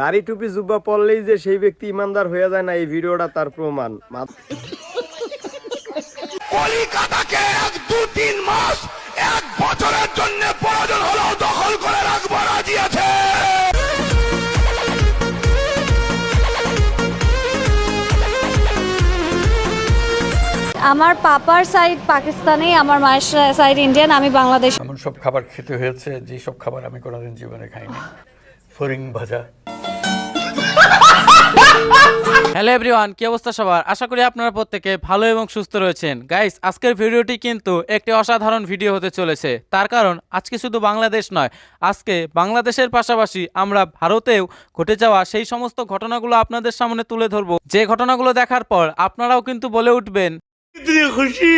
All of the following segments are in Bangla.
দাড়ি টুপি জুব্বা পড়লেই যে সেই ব্যক্তি ইমানদার হয়ে যায় না এই ভিডিওটা তার প্রমাণ। কলিকাতাকে এক দু তিন মাস এক বছরের জন্য প্রয়োজন হলেও দখল করে রাখব রাজি আছে? আমার পাপার সাইড পাকিস্তানি আমার মায়ের সাইড ইন্ডিয়ান আমি বাংলাদেশ এমন সব খাবার খেতে হয়েছে যে সব খাবার আমি কোনোদিন জীবনে খাইনি। ফরিং ভাজা। হ্যালো এভরিওয়ান কি অবস্থা সবার? আশা করি আপনারা প্রত্যেকে ভালো এবং সুস্থ রয়েছেন। গাইস আজকের ভিডিওটি কিন্তু একটি অসাধারণ ভিডিও হতে চলেছে। তার কারণ, আজকে শুধু বাংলাদেশ নয়, আজকে বাংলাদেশের পাশাপাশি আমরা ভারতেও ঘটে যাওয়া সেই সমস্ত ঘটনাগুলো আপনাদের সামনে তুলে ধরব। যে ঘটনাগুলো দেখার পর আপনারাও কিন্তু বলে উঠবেন খুশি খুশি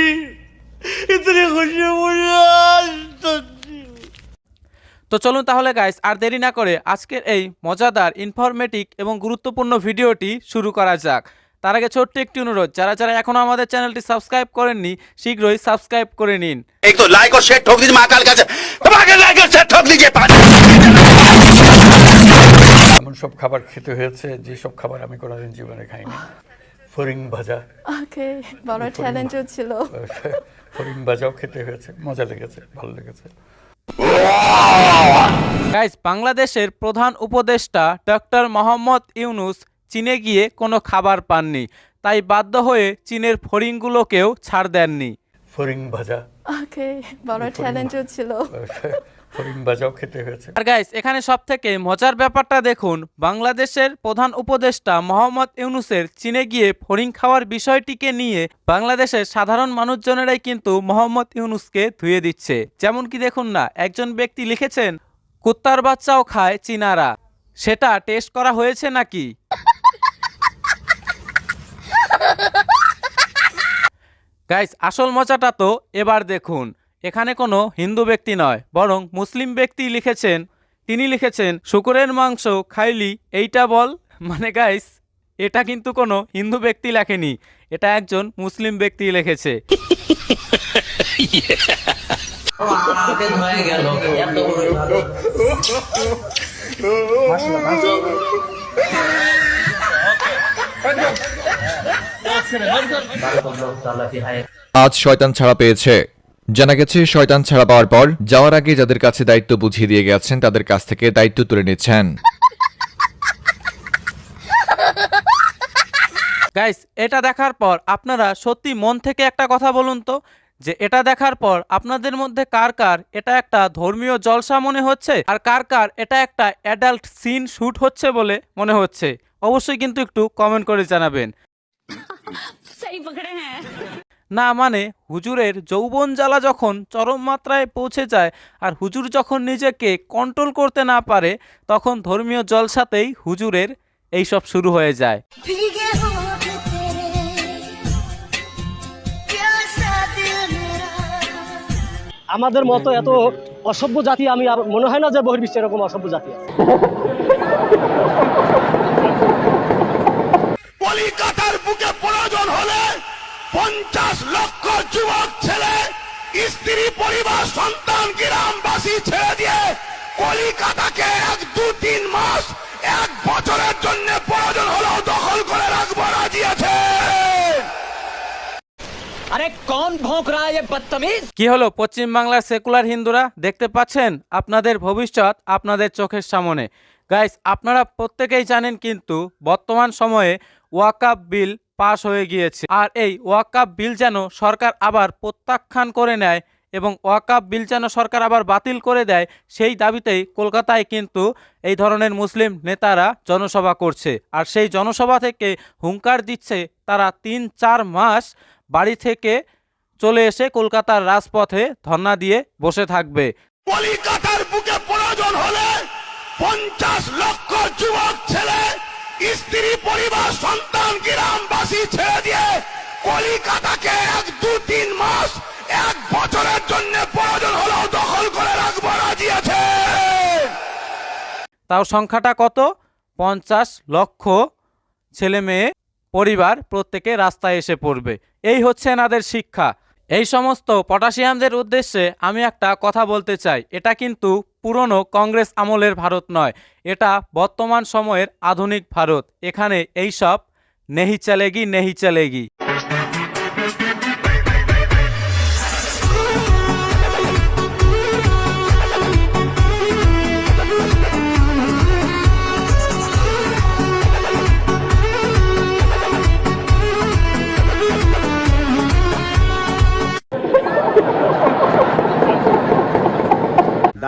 তো চলুন তাহলে গাইস আর দেরি না করে আজকের এই মজাদার ইনফরমেটিক এবং গুরুত্বপূর্ণ ভিডিওটি শুরু করা যাক। তার আগে ছোট্ট একটি অনুরোধ যারা যারা এখনও আমাদের চ্যানেলটি সাবস্ক্রাইব করেননি শীঘ্রই সাবস্ক্রাইব করে নিন। এই তো লাইক ও শেয়ার ঠোক দিন মা কাল লাইক ও শেয়ার এমন সব খাবার খেতে হয়েছে যে সব খাবার আমি কোনোদিন জীবনে খাইনি। ফরিং ভাজা। ওকে বড় চ্যালেঞ্জ ছিল। ফরিং ভাজাও খেতে হয়েছে মজা লেগেছে ভালো লেগেছে। গাইস বাংলাদেশের প্রধান উপদেষ্টা ডক্টর মোহাম্মদ ইউনুস চীনে গিয়ে কোনো খাবার পাননি, তাই বাধ্য হয়ে চীনের ফড়িংগুলোকেও ছাড় দেননি। ফরিং ভাজা। ওকে বড় চ্যালেঞ্জও ছিল। ফরিং খেতে হয়েছে। আর গাইস এখানে সব থেকে মজার ব্যাপারটা দেখুন বাংলাদেশের প্রধান উপদেষ্টা মোহাম্মদ ইউনুসের চীনে গিয়ে ফড়িং খাওয়ার বিষয়টিকে নিয়ে বাংলাদেশের সাধারণ মানুষজনেরাই কিন্তু মোহাম্মদ ইউনুসকে ধুয়ে দিচ্ছে। যেমন কি দেখুন না একজন ব্যক্তি লিখেছেন কুত্তার বাচ্চাও খায় চীনারা। সেটা টেস্ট করা হয়েছে নাকি? গাইস আসল মজাটা তো এবার দেখুন। এখানে কোনো হিন্দু ব্যক্তি নয় বরং মুসলিম ব্যক্তি লিখেছেন তিনি লিখেছেন শুকুরের মাংস খাইলি এইটা বল। মানে গাইস এটা কিন্তু কোনো হিন্দু ব্যক্তি লেখেনি এটা একজন মুসলিম ব্যক্তি লিখেছে। হয়ে গেল আজ শয়তান ছাড়া পেয়েছে। জানা গেছে, শয়তান ছাড়া পাওয়ার পর যাওয়ার আগে যাদের কাছে দায়িত্ব বুঝিয়ে দিয়ে গেছেন, তাদের কাছ থেকে দায়িত্ব তুলে নিচ্ছেন। গাইস এটা দেখার পর আপনারা সত্যি মন থেকে একটা কথা বলুন তো, যে এটা দেখার পর আপনাদের মধ্যে কার কার এটা একটা ধর্মীয় জলসা মনে হচ্ছে, আর কার কার এটা একটা অ্যাডাল্ট সিন শুট হচ্ছে বলে মনে হচ্ছে। অবশ্যই কিন্তু একটু কমেন্ট করে জানাবেন। হ্যাঁ। না মানে হুজুরের যৌবন জ্বালা যখন চরম মাত্রায় পৌঁছে যায় আর হুজুর যখন নিজেকে কন্ট্রোল করতে না পারে তখন ধর্মীয় জলসাতেই হুজুরের এইসব শুরু হয়ে যায়। আমাদের মতো এত অসভ্য জাতি আমি আর মনে হয় না যে বহির্বিশ্বে এরকম অসভ্য জাতি কলিকাতার বুকে প্রয়োজন হলে পঞ্চাশ লক্ষ যুবক ছেলে স্ত্রী পরিবার সন্তান গ্রামবাসী ছেড়ে দিয়ে কলিকাতাকে এক দু তিন মাস এক বছরের জন্য প্রয়োজন হলেও দখল করে রাখব রাজি আরে কোন ভোঁক রা বদতমিজ। কি হলো পশ্চিম বাংলার সেকুলার হিন্দুরা দেখতে পাচ্ছেন? আপনাদের ভবিষ্যৎ আপনাদের চোখের সামনে। গাইস আপনারা প্রত্যেকেই জানেন কিন্তু বর্তমান সময়ে ওয়াকাপ বিল পাশ হয়ে গিয়েছে। আর এই ওয়াকাপ বিল যেন সরকার আবার প্রত্যাখ্যান করে নেয় এবং ওয়াকাপ বিল যেন সরকার আবার বাতিল করে দেয়, সেই দাবিতেই কলকাতায় কিন্তু এই ধরনের মুসলিম নেতারা জনসভা করছে। আর সেই জনসভা থেকে হুঙ্কার দিচ্ছে তারা তিন চার মাস বাড়ি থেকে চলে এসে কলকাতার রাজপথে ধর্না দিয়ে বসে থাকবে। কলিকাতার বুকে হলে পঞ্চাশ লক্ষ যুবক ছেলে, স্ত্রী, পরিবার, সন্তান, গ্রামবাসী ছেড়ে দিয়ে কলিকাতাকে এক দু তিন মাস, এক বছরের জন্য প্রয়োজন হলেও দখল করে রাখব, রাজি আছে। তাও সংখ্যাটা কত? পঞ্চাশ লক্ষ ছেলে মেয়ে, পরিবার প্রত্যেকে রাস্তায় এসে পড়বে। এই হচ্ছে এনাদের শিক্ষা। এই সমস্ত পটাশিয়ামদের উদ্দেশ্যে আমি একটা কথা বলতে চাই। এটা কিন্তু পুরনো কংগ্রেস আমলের ভারত নয়। এটা বর্তমান সময়ের আধুনিক ভারত। এখানে এইসব নেহি চলেগি নেহি চলেগি।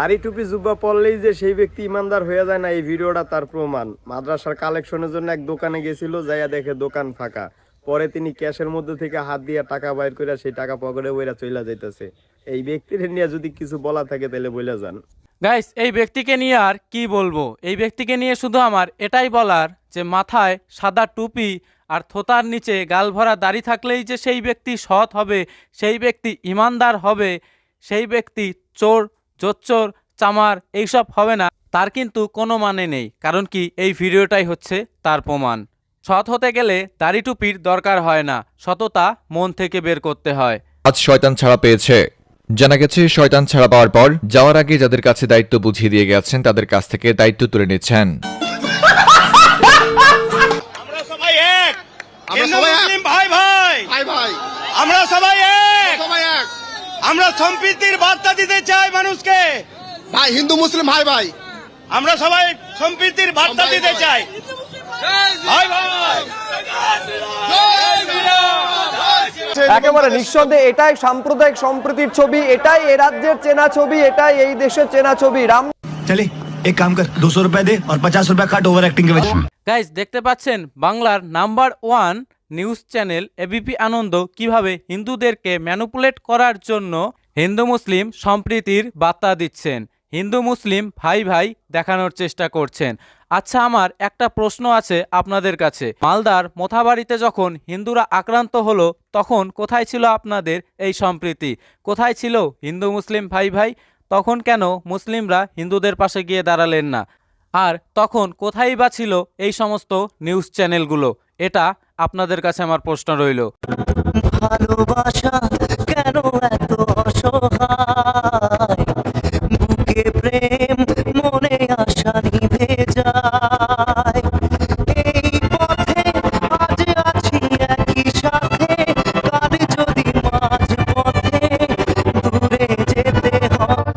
দাড়ি টুপি জুব্বা পড়লেই যে সেই ব্যক্তি ইমানদার হয়ে যায় না, এই ভিডিওটা তার প্রমাণ। মাদ্রাসার কালেকশনের জন্য এক দোকানে গেছিল, যাইয়া দেখে দোকান ফাঁকা। পরে তিনি ক্যাশের মধ্যে থেকে হাত দিয়ে টাকা বাইর করে সেই টাকা পকেটে বইরা চইলা যাইতেছে। এই ব্যক্তির নিয়ে যদি কিছু বলা থাকে তাহলে বলে যান। গাইস, এই ব্যক্তিকে নিয়ে আর কি বলব? এই ব্যক্তিকে নিয়ে শুধু আমার এটাই বলার যে মাথায় সাদা টুপি আর থোতার নিচে গাল ভরা দাড়ি থাকলেই যে সেই ব্যক্তি সৎ হবে, সেই ব্যক্তি ইমানদার হবে, সেই ব্যক্তি চোর জোচ্চোর চামার এইসব হবে না। তার কিন্তু কোনো মানে নেই কারণ কি এই ভিডিওটাই হচ্ছে তার প্রমাণ। সৎ হতে গেলে দাড়ি টুপির দরকার হয় না সততা মন থেকে বের করতে হয়। আজ শয়তান ছাড়া পেয়েছে। জানা গেছে শয়তান ছাড়া পাওয়ার পর যাওয়ার আগে যাদের কাছে দায়িত্ব বুঝিয়ে দিয়ে গেছেন তাদের কাছ থেকে দায়িত্ব তুলে নিচ্ছেন। আমরা সবাই এক। ভাই ভাই। ভাই ভাই। আমরা সবাই এক। আমরা সম্প্রীতির বার্তা দিতে চাই মানুষকে। ভাই হিন্দু মুসলিম ভাই ভাই। আমরা সবাই সম্প্রীতির বার্তা দিতে চাই। একেবারে নিঃসন্দেহে এটাই সাম্প্রদায়িক সম্প্রীতির ছবি এটাই এ রাজ্যের চেনা ছবি এটাই এই দেশের চেনা ছবি। রাম চলে এক কাম কর দুশো রুপিয়া দে আর পচাশ রুপিয়া কাট ওভার অ্যাক্টিং গাইজ দেখতে পাচ্ছেন বাংলার number one news channel ABP Ananda কীভাবে হিন্দুদেরকে ম্যানুপুলেট করার জন্য হিন্দু মুসলিম সম্প্রীতির বার্তা দিচ্ছেন। হিন্দু মুসলিম ভাই ভাই দেখানোর চেষ্টা করছেন। আচ্ছা আমার একটা প্রশ্ন আছে আপনাদের কাছে। মালদার মোথাবাড়িতে যখন হিন্দুরা আক্রান্ত হলো, তখন কোথায় ছিল আপনাদের এই সম্প্রীতি? কোথায় ছিল হিন্দু মুসলিম ভাই ভাই? তখন কেন মুসলিমরা হিন্দুদের পাশে গিয়ে দাঁড়ালেন না? আর তখন কোথায় বা ছিল এই সমস্ত নিউজ চ্যানেলগুলো? এটা আপনাদের কাছে আমার প্রশ্ন রইল। ভালোবাসা কেন এত অসহায়? বুকে প্রেম মনে আশা নিভে যায়। এই পথে আজ আছি একই সাথে কাল যদি মাঝ পথে দূরে যেতে হয়।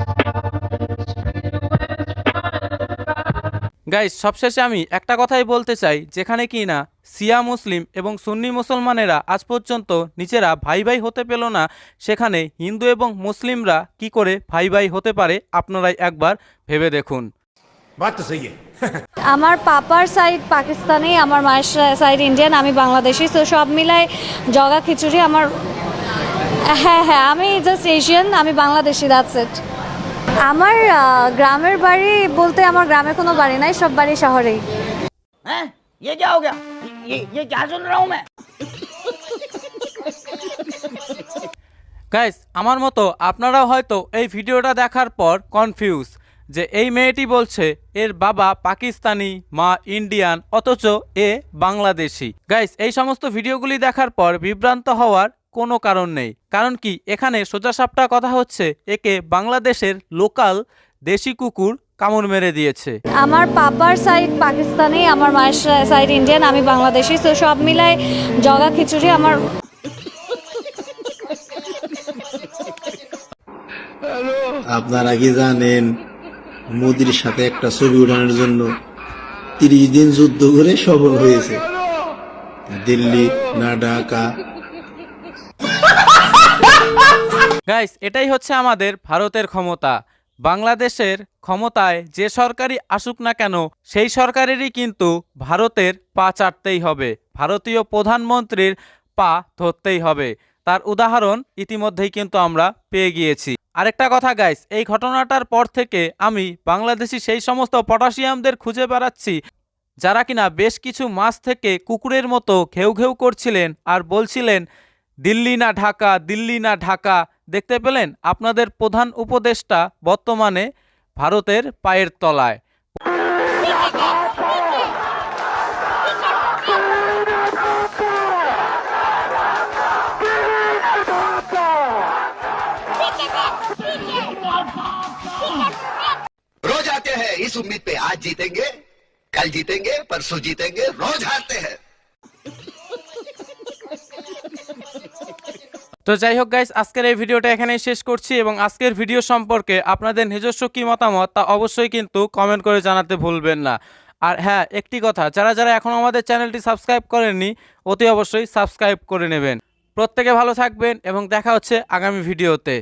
গাইস সবশেষে আমি একটা কথাই বলতে চাই যেখানে কি না শিয়া মুসলিম এবং সুন্নি মুসলমানেরা আজ পর্যন্ত নিজেরা ভাই ভাই হতে পেল না। সেখানে হিন্দু এবং মুসলিমরা কি করে ভাই ভাই হতে পারে আপনারাই একবার ভেবে দেখুন। আমার পাপার সাইড পাকিস্তানি আমার মায়ের সাইড ইন্ডিয়ান আমি বাংলাদেশি তো সব মিলায় জগা খিচুড়ি আমার হ্যাঁ হ্যাঁ আমি জাস্ট এশিয়ান আমি বাংলাদেশি দ্যাটস ইট আমার গ্রামের বাড়ি বলতে আমার গ্রামে কোনো বাড়ি নাই সব বাড়ি শহরেই। হ্যাঁ ইয়ে ये ये क्या सुन रहा हूँ मैं গাইস আমার মতো আপনারাও হয়তো এই ভিডিওটা দেখার পর কনফিউজ যে এই মেয়েটি বলছে এর বাবা পাকিস্তানি মা ইন্ডিয়ান অথচ এ বাংলাদেশি গাইস এই সমস্ত ভিডিওগুলি দেখার পর বিভ্রান্ত হওয়ার কোনো কারণ নেই কারণ কি এখানে সোজাসাপটা কথা হচ্ছে একে বাংলাদেশের লোকাল দেশি কুকুর কামড় মেরে দিয়েছে। আমার পাপার সাইড পাকিস্তানি আমার মায়ের সাইড ইন্ডিয়ান আমি বাংলাদেশি তো সব মিলাই জগা খিচুড়ি আমার আপনারা কি জানেন মোদির সাথে একটা ছবি উঠানোর জন্য তিরিশ দিন যুদ্ধ করে সফল হয়েছে। দিল্লি না ঢাকা। গাইস এটাই হচ্ছে আমাদের ভারতের ক্ষমতা। বাংলাদেশের ক্ষমতায় যে সরকারই আসুক না কেন, সেই সরকারেরই কিন্তু ভারতের পা চাটতেই হবে। ভারতীয় প্রধানমন্ত্রীর পা ধরতেই হবে। তার উদাহরণ ইতিমধ্যেই কিন্তু আমরা পেয়ে গিয়েছি। আরেকটা কথা গাইস এই ঘটনাটার পর থেকে আমি বাংলাদেশি সেই সমস্ত পটাশিয়ামদের খুঁজে বেড়াচ্ছি, যারা কিনা বেশ কিছু মাস থেকে কুকুরের মতো ঘেউ ঘেউ করছিলেন আর বলছিলেন দিল্লি না ঢাকা, দিল্লি না ঢাকা। দেখতে পেলেন আপনাদের প্রধান উপদেষ্টা বর্তমানে ভারতের পায়ের তলায়। रोज आते हैं, इस उम्मीद पे आज जीतेंगे, कल जीतेंगे, परसों जीतेंगे, रोज हारते हैं। তো যাই হোক গাইস আজকের এই ভিডিওটা এখানেই শেষ করছি এবং আজকের ভিডিও সম্পর্কে আপনাদের নিজস্ব কী মতামত তা অবশ্যই কিন্তু কমেন্ট করে জানাতে ভুলবেন না। আর হ্যাঁ একটি কথা, যারা যারা এখন আমাদের চ্যানেলটি সাবস্ক্রাইব করেননি, অতি অবশ্যই সাবস্ক্রাইব করে নেবেন। প্রত্যেকে ভালো থাকবেন এবং দেখা হচ্ছে আগামী ভিডিওতে।